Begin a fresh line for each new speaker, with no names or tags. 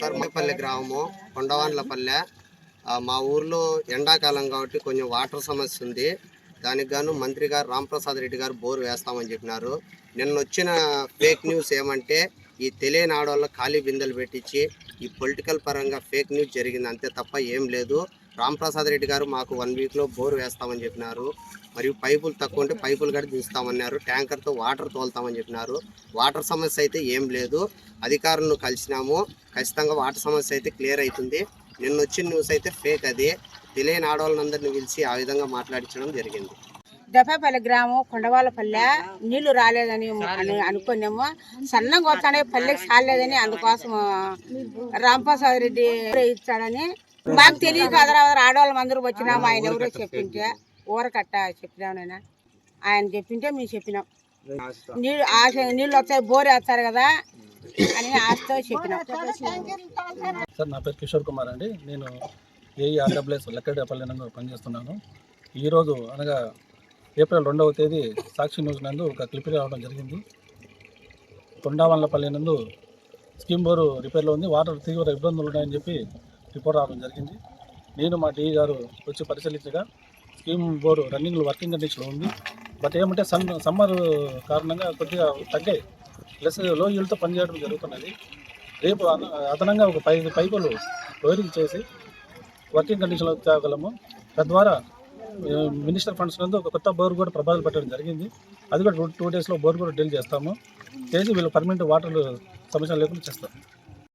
సర్మపల్లి గ్రామము కొండవాన్లపల్లె. మా ఊర్లో ఎండాకాలం కాబట్టి కొంచెం వాటర్ సమస్య ఉంది. దానికి గాను మంత్రి గారు రాంప్రసాద్ రెడ్డి గారు బోర్ వేస్తామని చెప్పినారు. నిన్న వచ్చిన ఫేక్ న్యూస్ ఏమంటే ఈ తెలియని ఆడవాళ్ళ ఖాళీ బిందెలు పెట్టించి ఈ పొలిటికల్ పరంగా ఫేక్ న్యూస్ జరిగింది. అంతే తప్ప ఏం లేదు. రాంప్రసాద్ రెడ్డి గారు మాకు వన్ వీక్లో బోర్ వేస్తామని చెప్పినారు. మరియు పైపులు తక్కువ ఉంటే పైపులు కూడా దించుతామన్నారు. ట్యాంకర్తో వాటర్ తోలుతామని చెప్పినారు. వాటర్ సమస్య అయితే ఏం లేదు. అధికారులను కలిసినాము. ఖచ్చితంగా వాటర్ సమస్య అయితే క్లియర్ అవుతుంది. నిన్న వచ్చిన న్యూస్ అయితే ఫేక్ అది. తెలియని ఆడవాళ్ళందరినీ పిలిచి ఆ విధంగా మాట్లాడించడం జరిగింది.
దఫాపల్లి గ్రామం కొండవాళ్ళపల్లె. నీళ్ళు రాలేదని అనుకున్నాము. సన్నంగా వస్తానే పల్లెకి సాలేదని అందుకోసం రాంప్రసాద్ రెడ్డి ఇచ్చాడని మాకు తెలియదు కదా ఆడవాళ్ళం అందరూ వచ్చినాము ఆయన ఎవరో చెప్పింటే ఊరకట్ట చెప్పినాం నేను? ఆయన చెప్పింటే మేము చెప్పినాం. నీళ్ళు ఆశ నీళ్ళు వస్తాయి బోర్ వేస్తారు కదా అని ఆశతో చెప్పినాం.
సార్ నా పేరు కిషోర్ కుమార్ అండి. నేను ఏఈ ఆర్డబ్ల్యూఎస్ లెక్కడపల్లి నందు పనిచేస్తున్నాను. ఈరోజు అనగా ఏప్రిల్ రెండవ తేదీ సాక్షి న్యూస్ నందు ఒక క్లిప్ రావడం జరిగింది. తొండావన్లపల్లి నందు స్కీమ్ బోరు రిపేర్లో ఉంది. వాటర్ తీవ్ర ఇబ్బందులు ఉన్నాయని చెప్పి రిపోర్ట్ రావడం జరిగింది. నేను మా డిఈ గారు వచ్చి పరిశీలించగా స్కీమ్ బోరు రన్నింగ్లో వర్కింగ్ కండిషన్లో ఉంది. బట్ ఏమంటే సన్ సమ్మర్ కారణంగా కొద్దిగా తగ్గాయి. ప్లస్లో ఈల్తో పనిచేయడం జరుగుతున్నది. రేపు అన- అదనంగా ఒక పై పైపులు వైరింగ్ చేసి వర్కింగ్ కండిషన్లో తేగలము తద్వారా మినిస్టర్ ఫండ్స్ నందు ఒక కొత్త బోర్ కూడా ప్రపోజల్ పెట్టడం జరిగింది. అది కూడా టూ టూ డేస్లో బోర్ కూడా డీల్ చేస్తాము. చేసి వీళ్ళు పర్మనెంట్ వాటర్ సమస్య లేకుండా చేస్తాము.